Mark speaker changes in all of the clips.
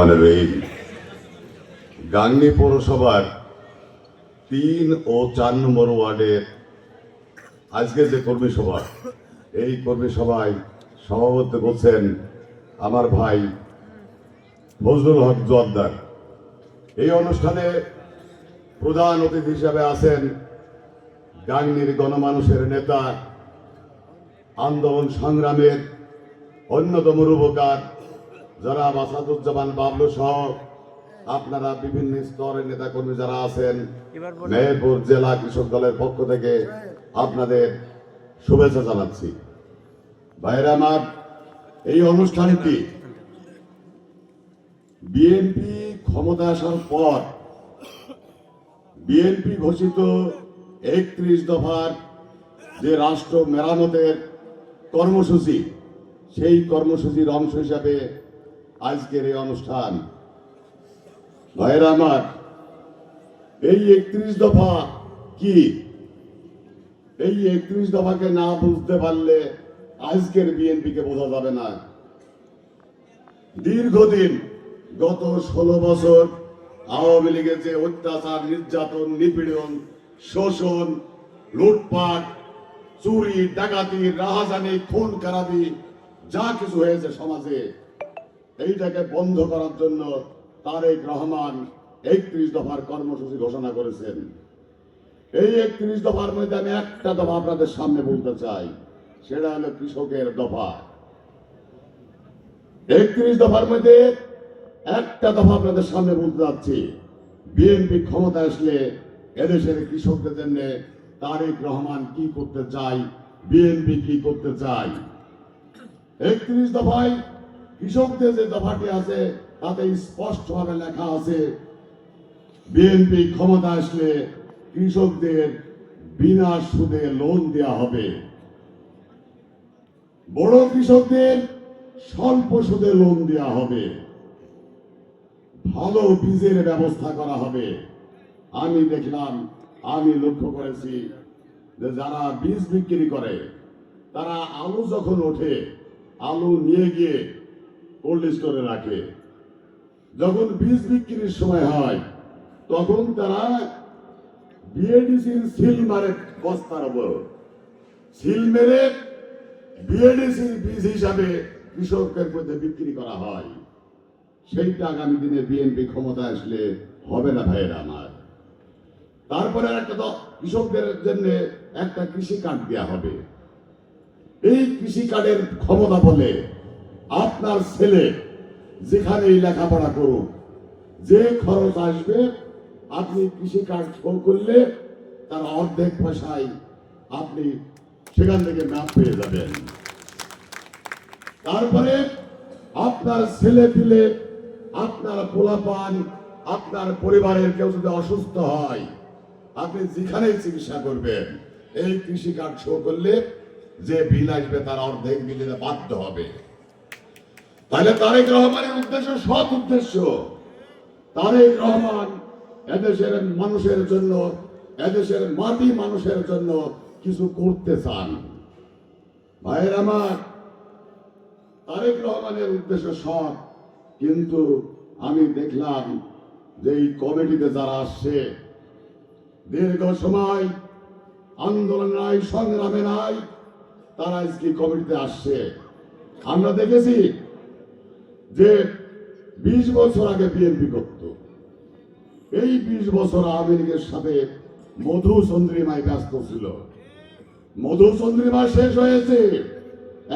Speaker 1: মানে এই গাংনী পৌরসভার তিন ও চার নম্বর ওয়ার্ডের আজকে যে কর্মী সভা, এই কর্মী সভায় সভাপতি করছেন আমার ভাই ফজলুল হক জোয়ারদার এই অনুষ্ঠানে প্রধান অতিথি হিসাবে আছেন গাংনীর গণমানুষের নেতা, আন্দোলন সংগ্রামের অন্যতম রূপকার যারা আসাদুজ্জামান বাবলু সহ আপনারা বিভিন্ন স্তরের নেতাকর্মী যারা আছেন মেহেরপুর জেলা কৃষক দলের পক্ষ থেকে আপনাদের শুভেচ্ছা জানাচ্ছি। ভাইরা আমার এই অনুষ্ঠানটি বিএনপি ক্ষমতা আসার পর বিএনপি ঘোষিত একত্রিশ দফার যে রাষ্ট্র মেরামতের কর্মসূচি সেই কর্মসূচির অংশ হিসাবে আজকের এই অনুষ্ঠান। ভাইয়েরা আমার, এই একত্রিশ দফা কি? এই একত্রিশ দফাকে না বুঝতে পারলে আজকের বিএনপিকে বোঝা যাবে না। দীর্ঘদিন, গত ষোলো বছর আওয়ামী লীগের যে অত্যাচার, নির্যাতন, নিপীড়ন, শোষণ, লুটপাট, চুরি, ডাকাতি, রাহাজানি, খুন, খারাপি, যা কিছু হয়েছে সমাজে এইটাকে বন্ধ করার জন্য তারেক রহমান একত্রিশ দফার কর্মসূচি ঘোষণা করেছেন। এই একত্রিশ দফার মধ্যে আমি একটা দফা আপনাদের সামনে বলতে চাই, সেটা হলো কৃষকের দফা। একত্রিশ দফার মধ্যে একটা দফা আপনাদের সামনে বলতে যাচ্ছি। বিএনপি ক্ষমতা আসলে এদেশের কৃষকদের জন্য তারেক রহমান কি করতে চায়, বিএনপি কি করতে চায়? একত্রিশ দফায় কৃষকদের যে দফাটি আছে, তাতে স্পষ্টভাবে লেখা আছে, বিএনপি ক্ষমতা আসলে কৃষকদের বিনা সুদে লোন দেওয়া হবে। বড় কৃষকদের স্বল্প সুদে লোন দেওয়া হবে। ভালো বীজের ব্যবস্থা করা হবে। আমি দেখলাম, আমি লক্ষ্য করেছি যে যারা বীজ বিক্রি করে, তারা আলু যখন ওঠে, আলু নিয়ে গিয়ে কোল্ড স্টোরে রাখে। যখন বীজ বিক্রির সময় হয়, তখন তারা বিএডিসির সিল মারে বস্তার উপর সিল মেরে বিএডিসির বীজ হিসাবে কৃষকের মধ্যে বিক্রি করা হয়। সেইটা আগামী দিনে বিএনপি ক্ষমতা আসলে হবে না ভাইয়েরা আমার। তারপরে একটা কৃষকদের জন্য একটা কৃষি কার্ড দেওয়া হবে। এই কৃষি কার্ডের ক্ষমতা বলে আপনার ছেলে যেখানেই লেখাপড়া করুক, যে খরচ আসবে, আপনি কৃষি কার্ড শো করলে তার অর্ধেক পয়সায় আপনি সেখান থেকে ম্যাপ পেয়ে যাবেন। তারপরে আপনার ছেলে পিলে আপনার পোলাপান, আপনার পরিবারের কেউ যদি অসুস্থ হয়, আপনি যেখানেই চিকিৎসা করবেন, এই কৃষি কার্ড শো করলে যে বিল আসবে তার অর্ধেক বিল বাধ্য হবে। তাহলে তারেক রহমানের উদ্দেশ্য সৎ উদ্দেশ্য। তারেক রহমান এদেশের মানুষের জন্য, এদেশের মাটি মানুষের জন্য কিছু করতে চান। ভাইয়ের আমার, তারেক রহমানের উদ্দেশ্য সৎ, কিন্তু আমি দেখলাম যে এই কমিটিতে যারা আসছে, দীর্ঘ সময় আন্দোলন নাই, সংগ্রামে নাই, তারা আজকে কমিটিতে আসছে। আমরা দেখেছি যে বিশ বছর আগে বিএনপি করত, এই বিশ বছর আওয়ামী লীগের সাথে মধু চন্দ্রিমায় ব্যস্ত ছিল। মধু চন্দ্রিমা শেষ হয়েছে,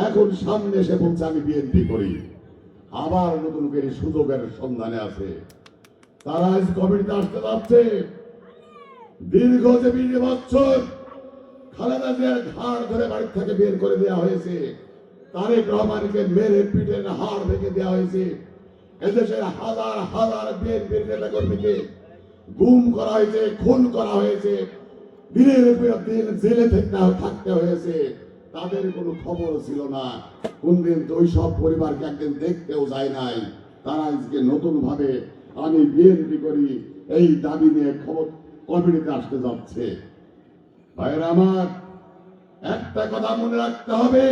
Speaker 1: এখন সামনে এসে বলছে, আমি বিএনপি করি। আবার নতুন করে সুযোগের সন্ধানে আছে। তারা আজ কমিটিতে আসতে যাচ্ছে দীর্ঘ যে বিশ বছর খালেদা জিয়ার ঘাড় ধরে বাড়ি থেকে বের করে দেওয়া হয়েছে তারেক রহমানকে মেরে পিঠে হাড় ভেঙে দেওয়া হয়েছে। এদেশের হাজার হাজার বিএনপির নেতা কর্মীকে গুম করা হয়েছে, খুন করা হয়েছে। দিনের উপর দিন জেলে থেকে থাকতে হয়েছে। তাদের কোনো খবর ছিল না। কোনদিন তো ওই সব পরিবারকে একদিন দেখতেও যায় নাই। তারা আজকে নতুন ভাবে আমি বিএনপি করি, এই দাবি নিয়ে খবর কমিটিতে আসতে যাচ্ছে। ভাইয়েরা আমার, একটা কথা মনে রাখতে হবে।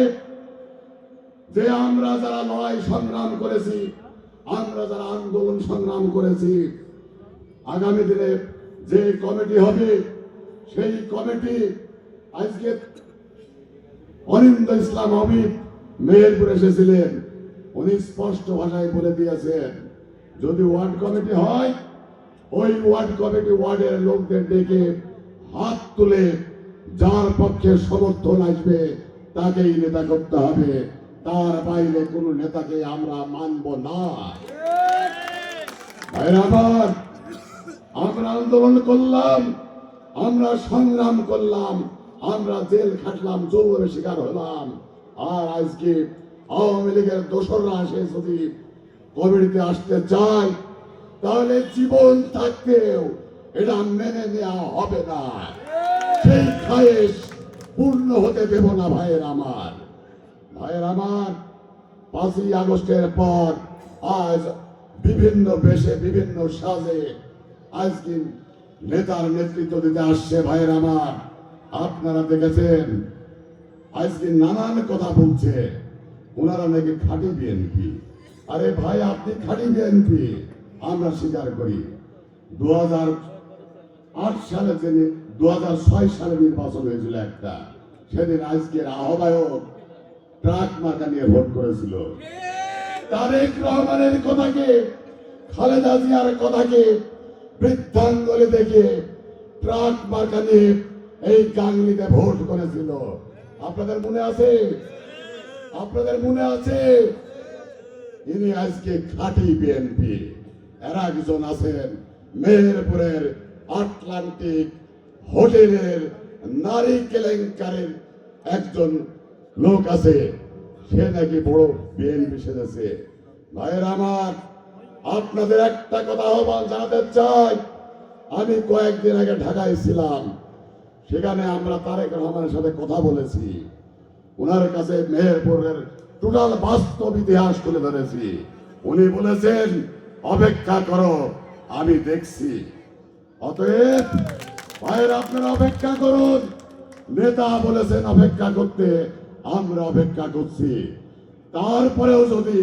Speaker 1: যে আমরা যারা লড়াই সংগ্রাম করেছি, আমরা যারা আন্দোলন সংগ্রাম করেছি, আগামী দিনে যে কমিটি হবে, সেই কমিটি আজকে অনিন্দ ইসলাম অমিত মেহেরপুর এসেছিলেন। উনি স্পষ্ট ভাষায় বলে দিয়েছেন, যদি ওয়ার্ড কমিটি হয়, ওই ওয়ার্ড কমিটি ওয়ার্ডের লোকদের ডেকে হাত তুলে যার পক্ষে সমর্থন আসবে, তাকেই নেতা করতে হবে। তার বাইরে কোনো নেতাকে আমরা মানব না। আমার, আমরা আন্দোলন করলাম, আমরা সংগ্রাম করলাম, আমরা জেল খাটলাম জৌরের শিকার হলাম। আর আজকে আওয়ামী লীগের দোসররা আসে যদি কমিটিতে আসতে চায়, তাহলে জীবন থাকতেও এটা মেনে নেওয়া হবে না। সেই খায়েশ পূর্ণ হতে দেব না ভাইয়ের আমার। ভাইয়ের আমার, পাঁচই আগস্টের পর আজ বিভিন্ন বেশে বিভিন্ন সাজে আজকে নেতার নেতৃত্ব দিতে আসছে ভাইয়ের আমার। আপনারা দেখেছেন আজকে নানান কথা বলছে। ওনারা নাকি খাঁটি বিএনপি আরে ভাই, আপনি খাঁটি বিএনপি আমরা স্বীকার করি দু সালে তিনি দু সালে নির্বাচন হয়েছিল একটা। সেদিন আজকের আহ্বায়ক ট্রাক মার্কা নিয়ে ভোট করেছিল। তারেক রহমানের কথাকে, খালেদা জিয়ার কথাকে বৃদ্ধাঙ্গলে দেখে ট্রাক মার্কা নিয়ে এই গাংলিতে ভোট করেছিল। আপনাদের মনে আছে? আপনাদের মনে আছে? ইনি আজকে খাঁটি বিএনপি এরা একজন আছেন মেহেরপুরের আটলান্টিক হোটেলের নারী কেলেঙ্কারের একজন লোক আছে, সে নাকি বড় বিএনপি সেজেছে ভাইয়ের আমার, আপনাদের একটা কথা আহ্বান জানাতে চাই। আমি কয়েকদিন আগে ঢাকায় ছিলাম, সেখানে আমরা তারেক রহমানের সাথে কথা বলেছি। ওনার কাছে মেহেরপুরের টোটাল বাস্তব ইতিহাস তুলে ধরেছি। উনি বলেছেন, অপেক্ষা করো, আমি দেখছি। অতএব, ভাইয়ের, আপনারা অপেক্ষা করুন। নেতা বলেছেন, অপেক্ষা করতে আমরা অপেক্ষা করছি। তারপরেও যদি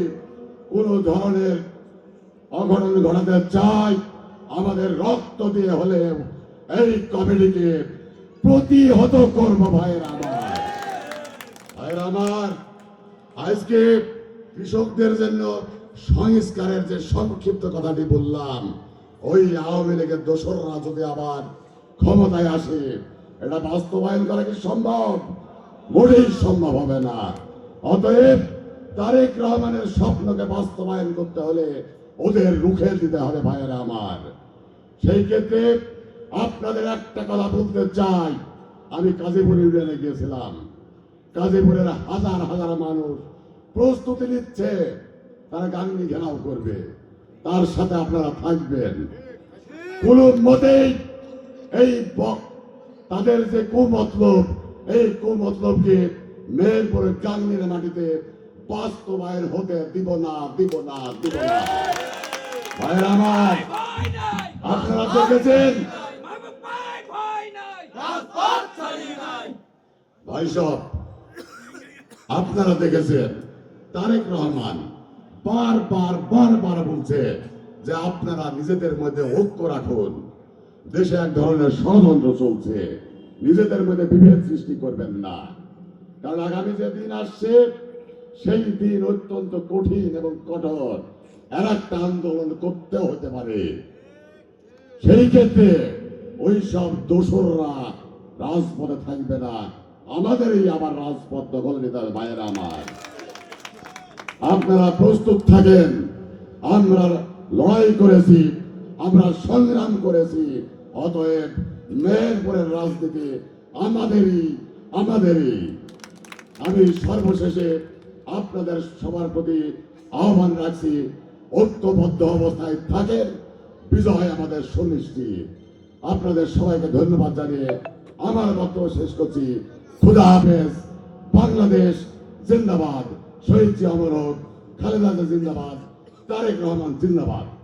Speaker 1: কোনো ধরনের অঘটন ঘটাতে চাই, আমাদের রক্ত দিয়ে হলে এই কমিটিকে প্রতিহত করব ভাইয়ের আমার। ভাইয়ের আমার, আজকে কৃষকদের জন্য সংস্কারের যে সংক্ষিপ্ত কথাটি বললাম, ওই আওয়ামী লীগের দোসররা যদি আবার ক্ষমতায় আসে, এটা বাস্তবায়ন করা কি সম্ভব? মোটেই সম্ভব হবে না। অতএব তারেক রহমানের স্বপ্নকে বাস্তবায়ন করতে হলে ওদের রুখে দিতে হবে ভাইয়েরা আমার। সেই ক্ষেত্রে আপনাদের একটা কথা বলতে চাই। আমি কাজীপুর ইউনিয়নে গিয়েছিলাম। কাজীপুরের হাজার হাজার মানুষ প্রস্তুতি নিচ্ছে, তারা গাঙ্গি ঘেরাও করবে। তার সাথে আপনারা থাকবেন। কোন মতেই এই তাদের যে কুমতলব এই কুমতলবকে মেহেরপুরের গাঙ্গির মাটিতে বাস্তবায়ন হতে দিব না দিব না দিব না। ভাইয়ের আমার, আপনারা দেখেছেন।
Speaker 2: ভাই
Speaker 1: সব, আপনারা দেখেছেন, তারেক রহমান বারবার বারবার বলছে যে আপনারা নিজেদের মধ্যে ঐক্য রাখুন। দেশে এক ধরনের ষড়যন্ত্র চলছে। নিজেদের মধ্যে বিভেদ সৃষ্টি করবেন না। কারণ আগামী যে দিন আসছে, সেই দিন অত্যন্ত কঠিন এবং কঠোর। আর একটা আন্দোলন করতে হতে পারে। সেই ক্ষেত্রে ওই সব দোসররা রাজপথে থাকবে না। আমাদেরই আবার রাজপথ দখল নিতে হবে, ভাইয়েরা আমার। আপনারা প্রস্তুত থাকেন। আমরা লড়াই করেছি, আমরা সংগ্রাম করেছি। অতএব মেহেরপুরের রাজনীতি আমাদেরই আমাদেরই। আমি সর্বশেষে আপনাদের সবার প্রতি আহ্বান রাখছি, ঐক্যবদ্ধ অবস্থায় থাকেন, বিজয় আমাদের সুনিশ্চিত। আপনাদের সবাইকে ধন্যবাদ জানিয়ে আমার বক্তব্য শেষ করছি। খুদা হাফেজ, বাংলাদেশ জিন্দাবাদ। শহীদ জি অমর খালেদা জিন্দাবাদ, তারেক রহমান জিন্দাবাদ।